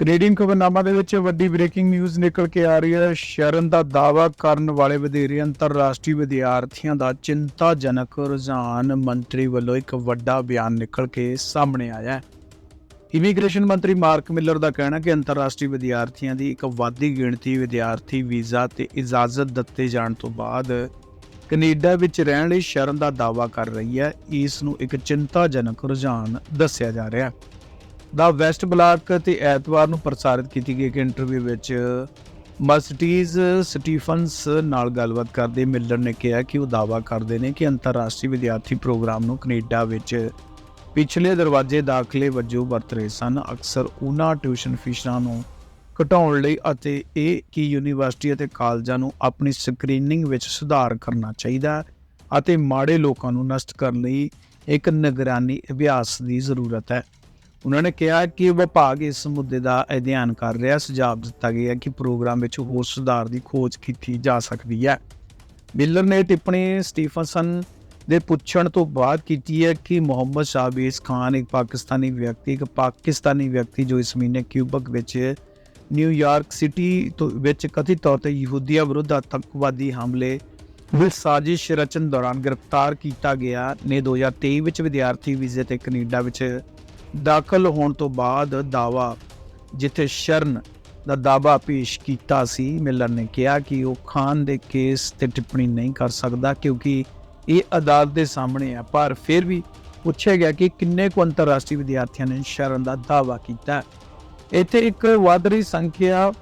Canadian ਖਬਰਨਾਮਾ ਦੇ ਵਿੱਚ ਵੱਡੀ ਬ੍ਰੇਕਿੰਗ ਨਿਊਜ਼ ਨਿਕਲ ਕੇ ਆ ਰਹੀ ਹੈ। ਸ਼ਰਨ ਦਾ ਦਾਅਵਾ ਕਰਨ ਵਾਲੇ ਵਧੇਰੇ ਅੰਤਰਰਾਸ਼ਟਰੀ ਵਿਦਿਆਰਥੀਆਂ ਦਾ ਚਿੰਤਾਜਨਕ ਰੁਝਾਨ ਮੰਤਰੀ ਵੱਲੋਂ ਇੱਕ ਵੱਡਾ ਬਿਆਨ ਨਿਕਲ ਕੇ ਸਾਹਮਣੇ ਆਇਆ ਹੈ। ਇਮੀਗ੍ਰੇਸ਼ਨ ਮੰਤਰੀ ਮਾਰਕ ਮਿਲਰ ਦਾ ਕਹਿਣਾ ਕਿ ਅੰਤਰਰਾਸ਼ਟਰੀ ਵਿਦਿਆਰਥੀਆਂ ਦੀ ਇੱਕ ਵਾਧੀ ਗਿਣਤੀ ਵਿਦਿਆਰਥੀ ਵੀਜ਼ਾ ਤੇ ਇਜਾਜ਼ਤ ਦਿੱਤੇ ਜਾਣ ਤੋਂ ਬਾਅਦ ਕੈਨੇਡਾ ਵਿੱਚ ਰਹਿਣ ਲਈ ਸ਼ਰਨ ਦਾ ਦਾਅਵਾ ਕਰ ਰਹੀ ਹੈ। ਇਸ ਨੂੰ ਇੱਕ ਚਿੰਤਾਜਨਕ ਰੁਝਾਨ ਦੱਸਿਆ ਜਾ ਰਿਹਾ ਹੈ। ਦਾ ਵੈਸਟ ਬਲਾਕ ਤੇ ਐਤਵਾਰ ਨੂੰ ਪ੍ਰਸਾਰਿਤ ਕੀਤੀ ਗਈ ਇੱਕ ਇੰਟਰਵਿਊ ਵਿੱਚ ਮਸਟੀਜ਼ ਸਟੀਫਨਸ ਨਾਲ ਗੱਲਬਾਤ ਕਰਦੇ ਮਿਲਰ ਨੇ ਕਿਹਾ ਕਿ ਉਹ ਦਾਅਵਾ ਕਰਦੇ ਨੇ ਕਿ ਅੰਤਰਰਾਸ਼ਟਰੀ ਵਿਦਿਆਰਥੀ ਪ੍ਰੋਗਰਾਮ ਨੂੰ ਕੈਨੇਡਾ ਵਿੱਚ ਪਿਛਲੇ ਦਰਵਾਜ਼ੇ ਦਾਖਲੇ ਵਜੋਂ ਵਰਤ ਰਹੇ ਸਨ। ਅਕਸਰ ਉਹਨਾਂ ਟਿਊਸ਼ਨ ਫੀਸਾਂ ਨੂੰ ਘਟਾਉਣ ਲਈ ਅਤੇ ਇਹ ਕਿ ਯੂਨੀਵਰਸਿਟੀ ਅਤੇ ਕਾਲਜਾਂ ਨੂੰ ਆਪਣੀ ਸਕਰੀਨਿੰਗ ਵਿੱਚ ਸੁਧਾਰ ਕਰਨਾ ਚਾਹੀਦਾ ਅਤੇ ਮਾੜੇ ਲੋਕਾਂ ਨੂੰ ਨਸ਼ਟ ਕਰਨ ਲਈ ਇੱਕ ਨਿਗਰਾਨੀ ਅਭਿਆਸ ਦੀ ਜ਼ਰੂਰਤ ਹੈ। ਉਹਨਾਂ ਨੇ ਕਿਹਾ ਕਿ ਵਿਭਾਗ ਇਸ ਮੁੱਦੇ ਦਾ ਅਧਿਐਨ ਕਰ ਰਿਹਾ ਸੁਝਾਅ ਦਿੱਤਾ ਗਿਆ ਕਿ ਪ੍ਰੋਗਰਾਮ ਵਿੱਚ ਹੋਰ ਸੁਧਾਰ ਦੀ ਖੋਜ ਕੀਤੀ ਜਾ ਸਕਦੀ ਹੈ। ਮਿਲਰ ਨੇ ਟਿੱਪਣੀ ਸਟੀਫਨਸਨ ਦੇ ਪੁੱਛਣ ਤੋਂ ਬਾਅਦ ਕੀਤੀ ਹੈ ਕਿ ਮੁਹੰਮਦ ਸ਼ਾਬੀਜ਼ ਖਾਨ ਇੱਕ ਪਾਕਿਸਤਾਨੀ ਵਿਅਕਤੀ, ਇੱਕ ਪਾਕਿਸਤਾਨੀ ਵਿਅਕਤੀ ਜੋ ਇਸ ਮਹੀਨੇ ਕਿਊਬਕ ਵਿੱਚ ਨਿਊਯਾਰਕ ਸਿਟੀ ਤੋਂ ਵਿੱਚ ਕਥਿਤ ਤੌਰ ਤੇ ਯਹੂਦੀਆਂ ਵਿਰੁੱਧ ਆਤੰਕਵਾਦੀ ਹਮਲੇ ਵਿੱਚ ਸਾਜ਼ਿਸ਼ ਰਚਨ ਦੌਰਾਨ ਗ੍ਰਿਫਤਾਰ ਕੀਤਾ ਗਿਆ ਨੇ। 2023 ਵਿੱਚ ਵਿਦਿਆਰਥੀ ਵੀਜ਼ੇ ਤੇ ਕੈਨੇਡਾ ਵਿੱਚ ਦਾਖਲ ਹੋਣ ਤੋਂ ਬਾਅਦ ਦਾਵਾ ਜਿੱਥੇ ਸ਼ਰਨ ਦਾ ਦਾਵਾ ਪੇਸ਼ ਕੀਤਾ ਸੀ, ਮਿਲਰ ਨੇ ਕਿਹਾ ਕਿ ਉਹ ਖਾਨ ਦੇ ਕੇਸ ਤੇ ਟਿੱਪਣੀ ਨਹੀਂ ਕਰ ਸਕਦਾ ਕਿਉਂਕਿ ਇਹ ਅਦਾਲਤ ਦੇ ਸਾਹਮਣੇ ਹੈ ਪਰ ਫਿਰ ਵੀ ਪੁੱਛਿਆ ਗਿਆ ਕਿ ਕਿੰਨੇ ਕੁ ਅੰਤਰਰਾਸ਼ਟਰੀ ਵਿਦਿਆਰਥੀਆਂ ਨੇ ਸ਼ਰਨ ਦਾ ਦਾਵਾ ਕੀਤਾ। ਇੱਥੇ ਇੱਕ ਵੱਧ ਰਹੀ ਸੰਖਿਆ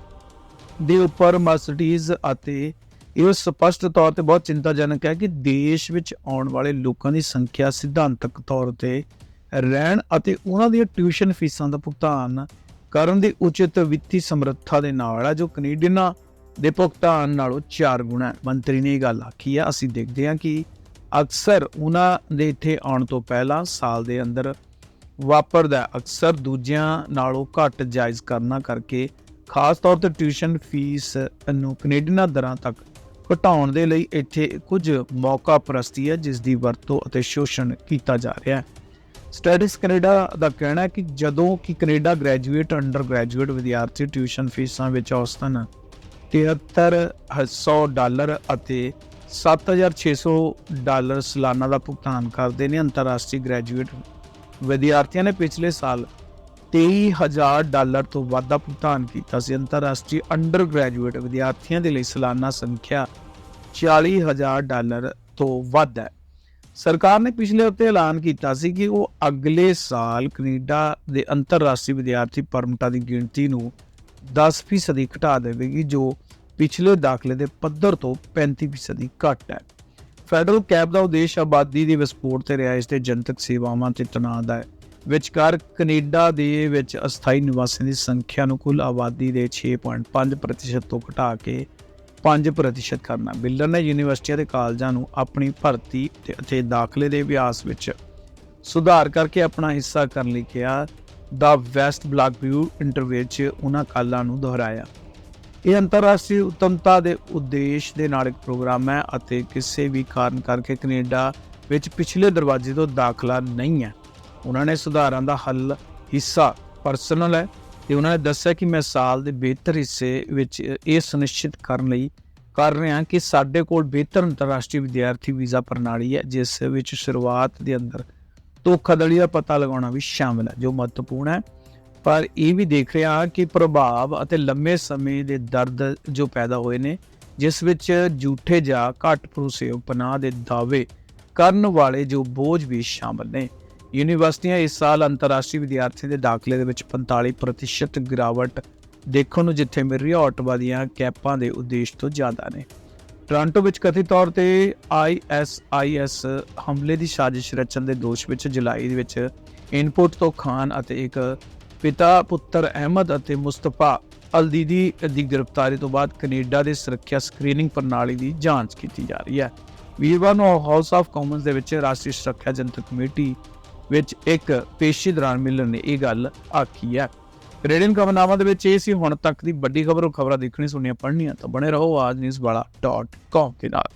ਦੇ ਉੱਪਰ ਮਰਸੀਡੀਜ਼ ਅਤੇ ਇਹ ਸਪਸ਼ਟ ਤੌਰ ਤੇ ਬਹੁਤ ਚਿੰਤਾਜਨਕ ਹੈ ਕਿ ਦੇਸ਼ ਵਿੱਚ ਆਉਣ ਵਾਲੇ ਲੋਕਾਂ ਦੀ ਸੰਖਿਆ ਸਿਧਾਂਤਕ ਤੌਰ ਤੇ ਰਹਿਣ ਅਤੇ ਉਹਨਾਂ ਦੀਆਂ ਟਿਊਸ਼ਨ ਫੀਸਾਂ ਦਾ ਭੁਗਤਾਨ ਕਰਨ ਦੀ ਉਚਿਤ ਵਿੱਤੀ ਸਮਰੱਥਾ ਦੇ ਨਾਲ ਹੈ ਜੋ ਕੈਨੇਡੀਅਨਾਂ ਦੇ ਭੁਗਤਾਨ ਨਾਲੋਂ 4 ਗੁਣਾ ਹੈ। ਮੰਤਰੀ ਨੇ ਇਹ ਗੱਲ ਆਖੀ ਹੈ ਅਸੀਂ ਦੇਖਦੇ ਹਾਂ ਕਿ ਅਕਸਰ ਉਹਨਾਂ ਦੇ ਇੱਥੇ ਆਉਣ ਤੋਂ ਪਹਿਲਾਂ ਸਾਲ ਦੇ ਅੰਦਰ ਵਾਪਰਦਾ ਅਕਸਰ ਦੂਜਿਆਂ ਨਾਲੋਂ ਘੱਟ ਜਾਇਜ਼ ਕਰਨਾ ਕਰਕੇ ਖਾਸ ਤੌਰ ਤੇ ਟਿਊਸ਼ਨ ਫੀਸ ਨੂੰ ਕੈਨੇਡੀਅਨਾਂ ਦਰਾਂ ਤੱਕ ਘਟਾਉਣ ਦੇ ਲਈ ਇੱਥੇ ਕੁਝ ਮੌਕਾ ਪ੍ਰਸਤੀ ਹੈ, ਜਿਸ ਦੀ ਵਰਤੋਂ ਅਤੇ ਸ਼ੋਸ਼ਣ ਕੀਤਾ ਜਾ ਰਿਹਾ ਹੈ। ਸਟੱਡੀਜ਼ ਕੈਨੇਡਾ ਦਾ ਕਹਿਣਾ ਹੈ ਕਿ ਜਦੋਂ ਕਿ ਕੈਨੇਡਾ ਗ੍ਰੈਜੂਏਟ ਅੰਡਰ ਗ੍ਰੈਜੂਏਟ ਵਿਦਿਆਰਥੀ ਟਿਊਸ਼ਨ ਫੀਸਾਂ ਵਿੱਚ ਔਸਤਨ 7300 ਡਾਲਰ ਅਤੇ 7600 ਡਾਲਰ ਸਾਲਾਨਾ ਦਾ ਭੁਗਤਾਨ ਕਰਦੇ ਨੇ ਅੰਤਰਰਾਸ਼ਟਰੀ ਗ੍ਰੈਜੂਏਟ ਵਿਦਿਆਰਥੀਆਂ ਨੇ ਪਿਛਲੇ ਸਾਲ 23000 ਡਾਲਰ ਤੋਂ ਵੱਧ ਦਾ ਭੁਗਤਾਨ ਕੀਤਾ ਸੀ। ਅੰਤਰਰਾਸ਼ਟਰੀ ਅੰਡਰ ਗ੍ਰੈਜੂਏਟ ਵਿਦਿਆਰਥੀਆਂ ਦੇ ਲਈ ਸਾਲਾਨਾ ਸੰਖਿਆ 40000 ਡਾਲਰ ਤੋਂ ਵੱਧ ਹੈ। ਸਰਕਾਰ ਨੇ ਪਿਛਲੇ ਹਫ਼ਤੇ ਐਲਾਨ ਕੀਤਾ ਸੀ ਕਿ ਉਹ ਅਗਲੇ ਸਾਲ ਕੈਨੇਡਾ ਦੇ ਅੰਤਰਰਾਸ਼ਟਰੀ ਵਿਦਿਆਰਥੀ ਪਰਮਿਟਾਂ ਦੀ ਗਿਣਤੀ ਨੂੰ 10% ਘਟਾ ਦੇਵੇਗੀ, ਜੋ ਪਿਛਲੇ ਦਾਖਲੇ ਦੇ ਪੱਧਰ ਤੋਂ 35% ਘੱਟ ਹੈ। ਫੈਡਰਲ ਕੈਬ ਦਾ ਉਦੇਸ਼ ਆਬਾਦੀ ਦੇ ਵਿਸਫੋਟ ਤੇ ਰਿਹਾਇਸ਼ ਤੇ ਜਨਤਕ ਸੇਵਾਵਾਂ ਤੇ ਤਣਾਅ ਦਾ ਹੈ, ਵਿਚਕਾਰ ਕੈਨੇਡਾ ਦੇ ਵਿੱਚ ਅਸਥਾਈ ਨਿਵਾਸੀਆਂ ਦੀ ਸੰਖਿਆ ਨੂੰ ਕੁੱਲ ਆਬਾਦੀ ਦੇ 6.5% ਤੋਂ ਘਟਾ ਕੇ 5% ਕਰਨਾ। ਬਿਲਡਰ ਨੇ ਯੂਨੀਵਰਸਿਟੀਆਂ ਤੇ ਕਾਲਜਾਂ ਨੂੰ ਆਪਣੀ ਭਰਤੀ ਅਤੇ ਦਾਖਲੇ ਦੇ ਅਭਿਆਸ ਵਿੱਚ ਸੁਧਾਰ ਕਰਕੇ ਆਪਣਾ ਹਿੱਸਾ ਕਰਨ ਲਈ ਕਿਹਾ। ਦਾ ਵੈਸਟ ਬਲਾਕ ਵਿਊ ਇੰਟਰਵਿਊ 'ਚ ਉਹਨਾਂ ਕਾਲਾਂ ਨੂੰ ਦੁਹਰਾਇਆ। ਇਹ ਅੰਤਰਰਾਸ਼ਟਰੀ ਉਤਮਤਾ ਦੇ ਉਦੇਸ਼ ਦੇ ਨਾਲ ਇੱਕ ਪ੍ਰੋਗਰਾਮ ਹੈ ਅਤੇ ਕਿਸੇ ਵੀ ਕਾਰਨ ਕਰਕੇ ਕੈਨੇਡਾ ਵਿੱਚ ਪਿਛਲੇ ਦਰਵਾਜ਼ੇ ਤੋਂ ਦਾਖਲਾ ਨਹੀਂ ਹੈ। ਉਹਨਾਂ ਨੇ ਸੁਧਾਰਾਂ ਦਾ ਹੱਲ ਹਿੱਸਾ ਪਰਸਨਲ ਹੈ। ਤੇ ਉਹਨਾਂ ਨੇ ਦੱਸਿਆ ਕਿ ਮੈਂ ਸਾਲ ਦੇ ਬਿਹਤਰ ਹਿੱਸੇ ਵਿੱਚ ਇਹ ਸੁਨਿਸ਼ਚਿਤ ਕਰਨ ਲਈ ਕਰ ਰਿਹਾ ਕਿ ਸਾਡੇ ਕੋਲ ਬਿਹਤਰ ਅੰਤਰਰਾਸ਼ਟਰੀ ਵਿਦਿਆਰਥੀ ਵੀਜ਼ਾ ਪ੍ਰਣਾਲੀ ਹੈ, ਜਿਸ ਵਿੱਚ ਸ਼ੁਰੂਆਤ ਦੇ ਅੰਦਰ ਧੋਖਾਧੜੀ ਦਾ ਪਤਾ ਲਗਾਉਣਾ ਵੀ ਸ਼ਾਮਲ ਹੈ, ਜੋ ਮਹੱਤਵਪੂਰਨ ਹੈ। ਪਰ ਇਹ ਵੀ ਦੇਖ ਰਿਹਾ ਹਾਂ ਕਿ ਪ੍ਰਭਾਵ ਅਤੇ ਲੰਮੇ ਸਮੇਂ ਦੇ ਦਰਦ ਜੋ ਪੈਦਾ ਹੋਏ ਨੇ, ਜਿਸ ਵਿੱਚ ਝੂਠੇ ਜਾਂ ਘੱਟ ਭਰੋਸੇ ਪਨਾਹ ਦੇ ਦਾਅਵੇ ਕਰਨ ਵਾਲੇ ਜੋ ਬੋਝ ਵੀ ਸ਼ਾਮਲ ਨੇ। ਯੂਨੀਵਰਸਿਟੀਆਂ ਇਸ ਸਾਲ ਅੰਤਰਰਾਸ਼ਟਰੀ ਵਿਦਿਆਰਥੀਆਂ ਦੇ ਦਾਖਲੇ ਦੇ ਵਿੱਚ 45% ਗਿਰਾਵਟ ਦੇਖਣ ਨੂੰ ਜਿੱਥੇ ਮਿਲ ਰਹੀ ਹੈ ਆਟਵਾ ਦੀਆਂ ਕੈਪਾਂ ਦੇ ਉਦੇਸ਼ ਤੋਂ ਜ਼ਿਆਦਾ ਨੇ। ਟੋਰਾਂਟੋ ਵਿੱਚ ਕਥਿਤ ਤੌਰ ਤੇ ਆਈਐਸਆਈਐਸ ਹਮਲੇ ਦੀ ਸਾਜ਼ਿਸ਼ ਰਚਣ ਦੇ ਦੋਸ਼ ਵਿੱਚ ਜੁਲਾਈ ਦੇ ਵਿੱਚ ਇਨਪੁਟ ਤੋਂ ਖਾਨ ਅਤੇ ਇੱਕ ਪਿਤਾ ਪੁੱਤਰ ਅਹਿਮਦ ਅਤੇ ਮੁਸਤਫਾ ਅਲਦੀਦੀ ਦੀ ਗ੍ਰਿਫਤਾਰੀ ਤੋਂ ਬਾਅਦ ਕੈਨੇਡਾ ਦੇ ਸੁਰੱਖਿਆ ਸਕਰੀਨਿੰਗ ਪ੍ਰਣਾਲੀ ਦੀ ਜਾਂਚ ਕੀਤੀ ਜਾ ਰਹੀ ਹੈ। ਵੀਰਵਾਰ ਨੂੰ ਹਾਊਸ ਆਫ ਕਾਮਨਸ ਦੇ ਵਿੱਚ ਰਾਸ਼ਟਰੀ ਸੁਰੱਖਿਆ ਜਨਤਕ ਕਮੇਟੀ ਵਿੱਚ ਇੱਕ ਪੇਸ਼ੀ ਦੌਰਾਨ ਮਿਲਣ ਨੇ ਇਹ ਗੱਲ ਆਖੀ ਹੈ। ਰੇਡੀਅਨ ਖਬਰਨਾਮਾ ਦੇ ਵਿੱਚ ਇਹ ਸੀ, ਹੁਣ ਤੱਕ ਦੀ ਵੱਡੀ ਖਬਰ ਉਹ ਖਬਰਾਂ ਦੇਖਣੀ ਸੁਣਨੀਆਂ ਪੜ੍ਹਨੀਆਂ ਤਾਂ ਬਣੇ ਰਹੋ ਆਜ ਨਿਊਜ਼ ਵਾਲਾ ਦੇ ਨਾਲ।